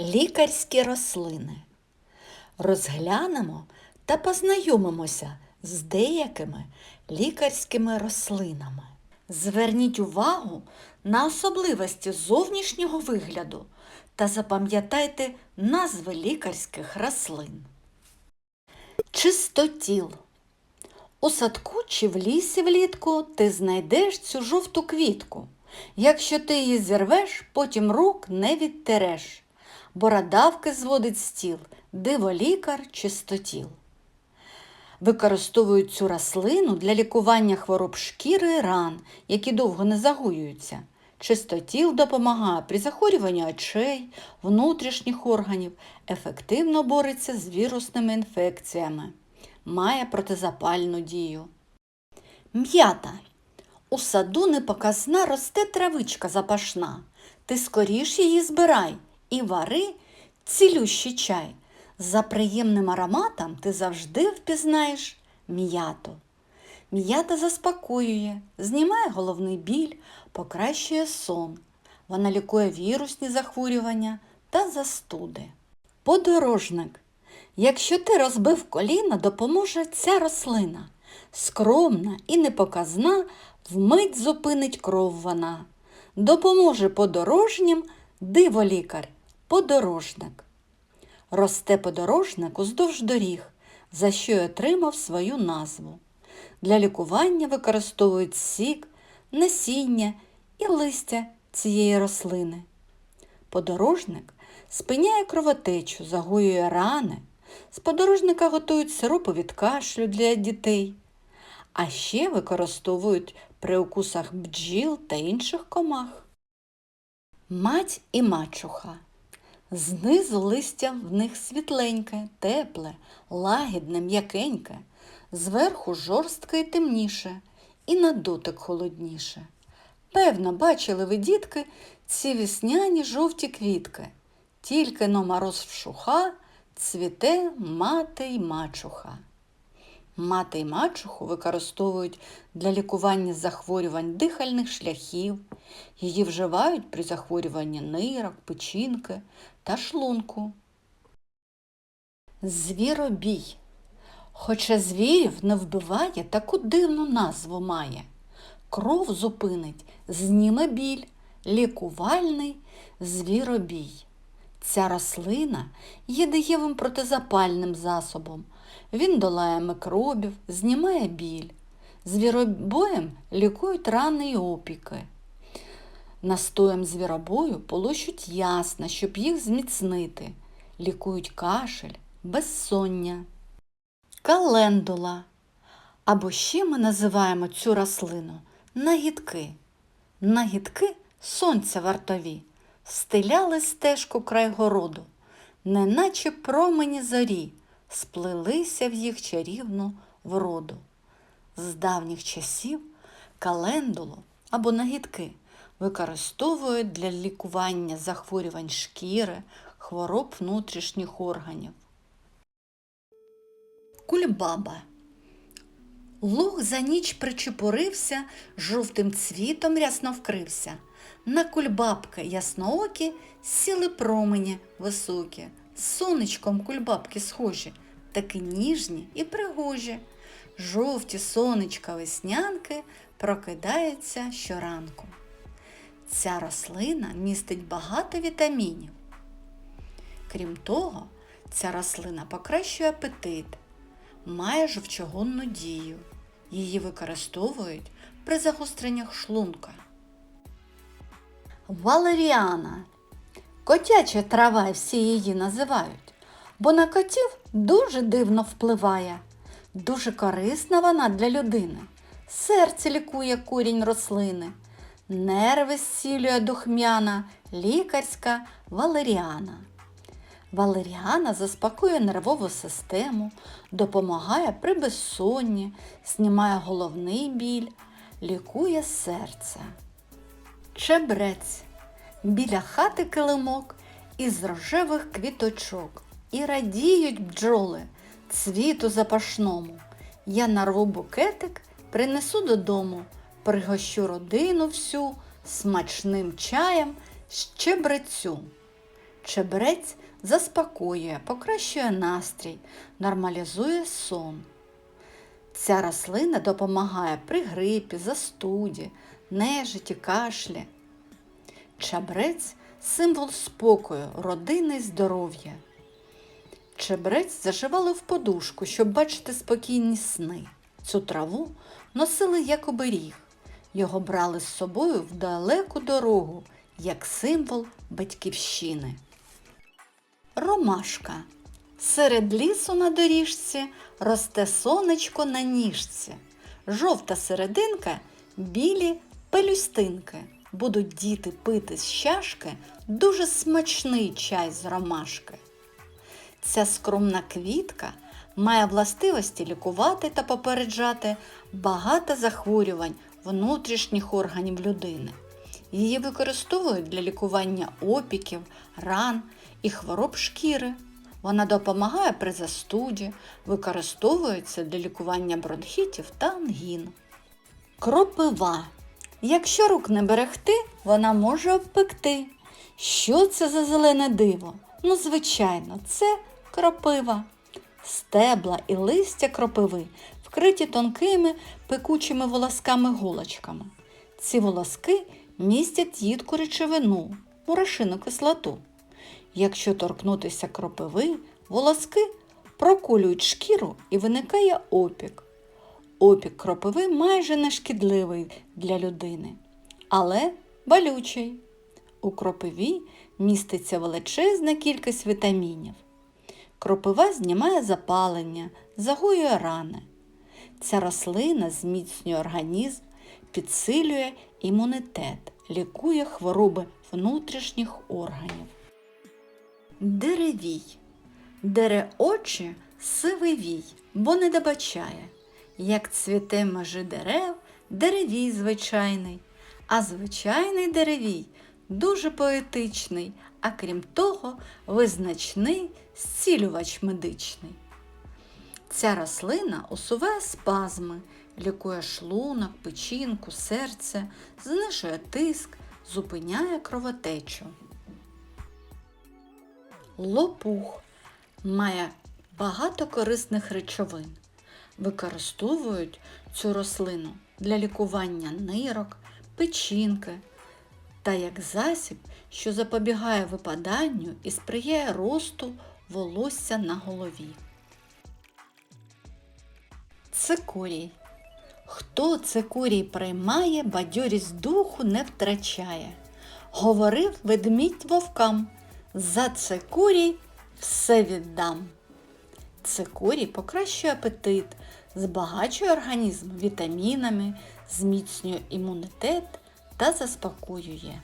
Лікарські рослини. Розглянемо та познайомимося з деякими лікарськими рослинами. Зверніть увагу на особливості зовнішнього вигляду та запам'ятайте назви лікарських рослин. Чистотіл. У садку чи в лісі влітку ти знайдеш цю жовту квітку. Якщо ти її зірвеш, потім рук не відтереш. Бородавки зводить стіл, диволікар чистотіл. Використовують цю рослину для лікування хвороб шкіри ран, які довго не загоюються. Чистотіл допомагає при захворюванні очей, внутрішніх органів, ефективно бореться з вірусними інфекціями, має протизапальну дію. М'ята. У саду непоказна росте травичка запашна. Ти скоріш її збирай і вари цілющий чай. За приємним ароматом ти завжди впізнаєш м'яту. М'ята заспокоює, знімає головний біль, покращує сон. Вона лікує вірусні захворювання та застуди. Подорожник. Якщо ти розбив коліна, допоможе ця рослина. Скромна і непоказна, вмить зупинить кров вона. Допоможе подорожнім диволікар, подорожник. Росте подорожник уздовж доріг, за що й отримав свою назву. Для лікування використовують сік, насіння і листя цієї рослини. Подорожник спиняє кровотечу, загоює рани. З подорожника готують сиропу від кашлю для дітей, а ще використовують при укусах бджіл та інших комах. Мать і мачуха. Знизу листя в них світленьке, тепле, лагідне, м'якеньке, зверху жорстке і темніше, і на дотик холодніше. Певно, бачили ви, дітки, ці вісняні жовті квітки. Тільки но мороз вшуха, цвіте мати й мачуха. Мати й мачуху використовують для лікування захворювань дихальних шляхів. Її вживають при захворюванні нирок, печінки та шлунку. Звіробій. Хоча звірів не вбиває, таку дивну назву має. Кров зупинить, зніме біль, лікувальний звіробій. Ця рослина є дієвим протизапальним засобом. Він долає микробів, знімає біль. Звіробоєм лікують рани й опіки. Настоєм звіробою полощуть ясна, щоб їх зміцнити. Лікують кашель, безсоння. Календула. Або ще ми називаємо цю рослину нагідки. Нагідки сонця вартові, стиляли стежку край городу, неначе промені зорі, сплелися в їх чарівну вроду. З давніх часів календулу або нагідки використовують для лікування захворювань шкіри, хвороб внутрішніх органів. Кульбаба. Луг за ніч причепурився, жовтим цвітом рясно вкрився. На кульбабки ясноокі сіли промені високі, сонечком кульбабки схожі, такі ніжні і пригожі. Жовті сонечка веснянки прокидаються щоранку. Ця рослина містить багато вітамінів. Крім того, ця рослина покращує апетит, має жовчогонну дію. Її використовують при загостреннях шлунка. Валеріана. Котяча трава всі її називають, бо на котів дуже дивно впливає. Дуже корисна вона для людини. Серце лікує корінь рослини, нерви зцілює духмяна, лікарська валеріана. Валеріана заспокоює нервову систему, допомагає при безсонні, знімає головний біль, лікує серце. Чебрець. Біля хати килимок із рожевих квіточок. І радіють бджоли цвіту запашному. Я нарву букетик, принесу додому, пригощу родину всю смачним чаєм з чебрецю. Чебрець заспокоює, покращує настрій, нормалізує сон. Ця рослина допомагає при грипі, застуді, нежиті, кашлі. Чабрець символ спокою, родини й здоров'я. Чебрець зашивали в подушку, щоб бачити спокійні сни. Цю траву носили як оберіг. Його брали з собою в далеку дорогу, як символ батьківщини. Ромашка. Серед лісу на доріжці росте сонечко на ніжці. Жовта серединка, білі пелюстинки. Будуть діти пити з чашки дуже смачний чай з ромашки. Ця скромна квітка має властивості лікувати та попереджати багато захворювань внутрішніх органів людини. Її використовують для лікування опіків, ран і хвороб шкіри. Вона допомагає при застуді, використовується для лікування бронхітів та ангін. Кропива. Якщо рук не берегти, вона може обпекти. Що це за зелене диво? Ну, звичайно, це кропива. Стебла і листя кропиви вкриті тонкими пекучими волосками-голочками. Ці волоски містять їдку речовину, мурашину кислоту. Якщо торкнутися кропиви, волоски проколюють шкіру і виникає опік. Опік кропиви майже не шкідливий для людини, але болючий. У кропиві міститься величезна кількість вітамінів. Кропива знімає запалення, загоює рани. Ця рослина зміцнює організм, підсилює імунітет, лікує хвороби внутрішніх органів. Деревій. Дере очі сивий вій, бо не добачає. Як цвіте межи дерев, деревій звичайний, а звичайний деревій дуже поетичний, а крім того, визначний зцілювач медичний. Ця рослина усуває спазми, лікує шлунок, печінку, серце, знижує тиск, зупиняє кровотечу. Лопух має багато корисних речовин. Використовують цю рослину для лікування нирок, печінки та як засіб, що запобігає випаданню і сприяє росту волосся на голові. Цикорій. Хто цикорій приймає, бадьорість духу не втрачає. Говорив ведмідь вовкам, за цикорій все віддам. Цикорій покращує апетит, збагачує організм вітамінами, зміцнює імунітет та заспокоює.